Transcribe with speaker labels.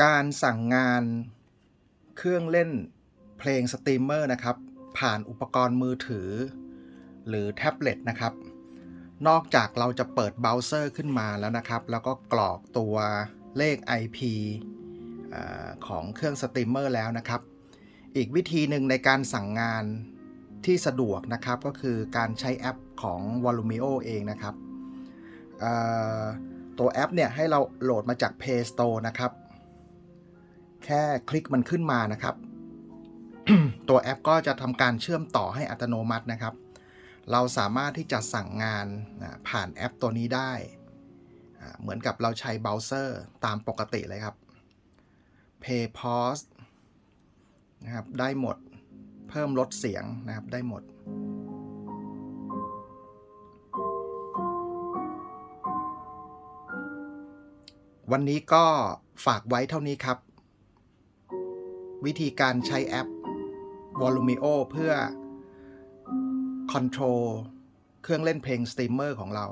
Speaker 1: การสั่งงานเครื่องเล่นเพลงสตรีมเมอร์นะครับ ผ่านอุปกรณ์มือถือ หรือแท็บเล็ตนะครับ นอกจากเราจะเปิดเบราว์เซอร์ขึ้นมาแล้วนะครับ แล้วก็กรอกตัวเลข IP อของเครื่องสตรีมเมอร์แล้วนะครับ อีกวิธีหนึ่งในการสั่งงานที่สะดวกนะครับก็คือการใช้แอปของ Volumio เองนะครับ ตัวแอปเนี่ยให้เราโหลดมาจาก Play Store นะครับ ค่คลิกมันขึ้นมานะครับ ตัวแอปก็จะทำการเชื่อมต่อให้อัตโนมัตินะครับ เราสามารถที่จะสั่งงานผ่านแอปตัวนี้ได้ เหมือนกับเราใช้เบราว์เซอร์ตามปกติเลยครับ Pay Pause นะครับได้หมดเพิ่มลดเสียงนะครับได้หมดวันนี้ก็ฝากไว้เท่านี้ครับ วิธีการใช้แอป Volumio เพื่อ Control เครื่องเล่นเพลงสตรีมเมอร์ของเรา